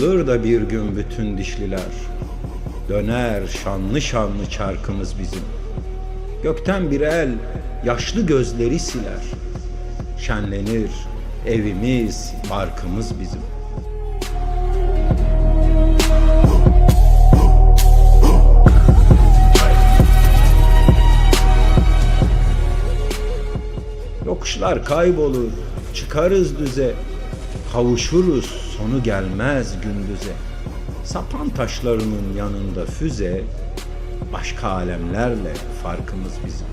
Kırılır da bir gün bütün dişliler. Döner şanlı şanlı çarkımız bizim. Gökten bir el yaşlı gözleri siler. Şenlenir evimiz, barkımız bizim. Yokuşlar kaybolur, çıkarız düze, kavuşuruz sonu gelmez gündüze. Sapan taşlarının yanında füze, başka alemlerle farkımız bizim.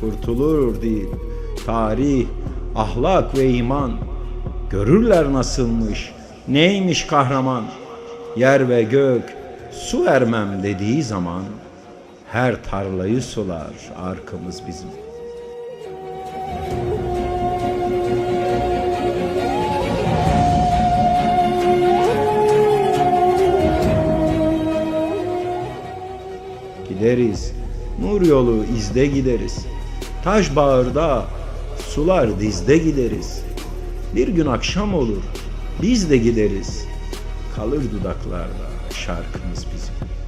Kurtulur değil, tarih, ahlak ve iman. Görürler nasılmış, neymiş kahraman. Yer ve gök, su vermem dediği zaman, her tarlayı sular arkamız bizim. Gideriz, nur yolu izde gideriz. Taş bağırda, sular dizde gideriz. Bir gün akşam olur, biz de gideriz. Kalır dudaklarda şarkımız bizim.